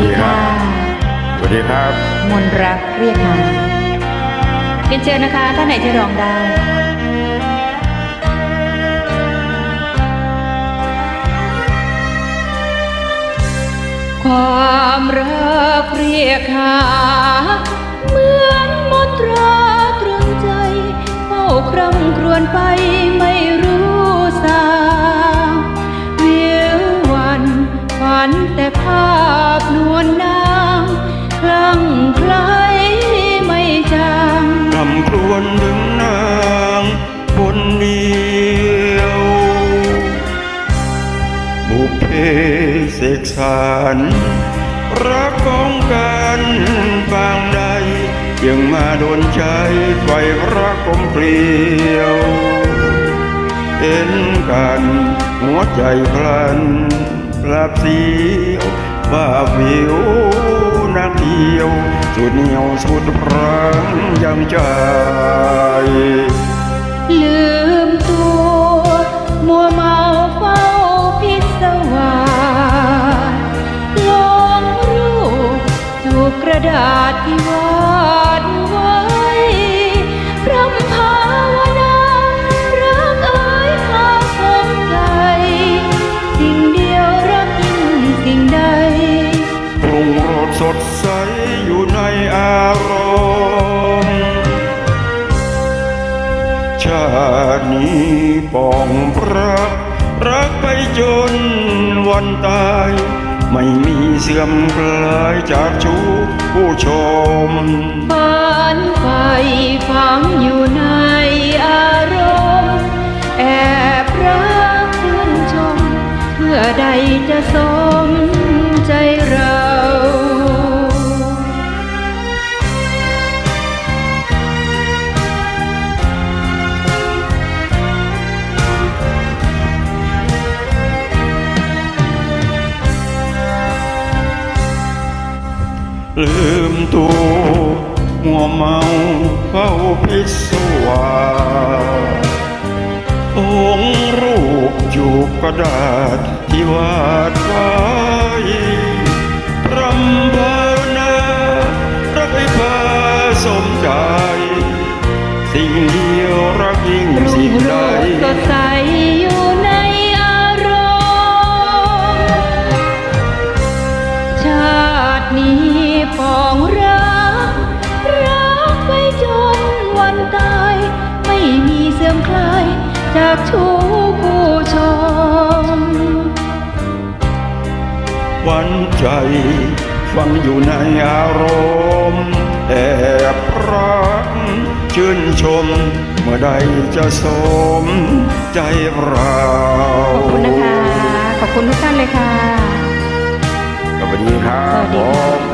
ดีค่ะ สวัสดีครับ มนรักเรียกหาเรียนเชิญนะคะท่านไหนที่ร้องได้ ความรักเรียกหา กสารรักของกันบางใดยังมาโดนใจไฟรักกลมเกลียวเห็นกันหัวใจพลันปราบเสียวว่าวิวนักเที่ยว สุดเหนียวสุดพรังยังใจลืม ระดาษที่วาดไว้พรำภาวนารักเอ้ยพาสมใจสิ่งเดียวรักยิ่งสิ่งใดปรุงรสสดใสอยู่ในอารมณ์ชาตินี้ปองรักรักไปจนวันตาย ไม่มีเสื่อมคลายจากชูผู้ชมฝันไฟฝังอยู่ในอารมณ์ แอบรักชื่นชมเมื่อใดจะสม ลืมตัวมัวเมาเฝ้าพิศวาสองค์รูปจูบกระดาษที่วาดไว้พรำภาวนารักให้พาสมใจ สิ่งเดี จากชู้ผู้ชม หวันใจฟังอยู่ในอารมณ์แอบรักชื่นชม เมื่อใดจะสมใจเราขอบคุณนะคะ ขอบคุณทุกท่านเลยค่ะ สวัสดีครับสวัสดีผค่ะม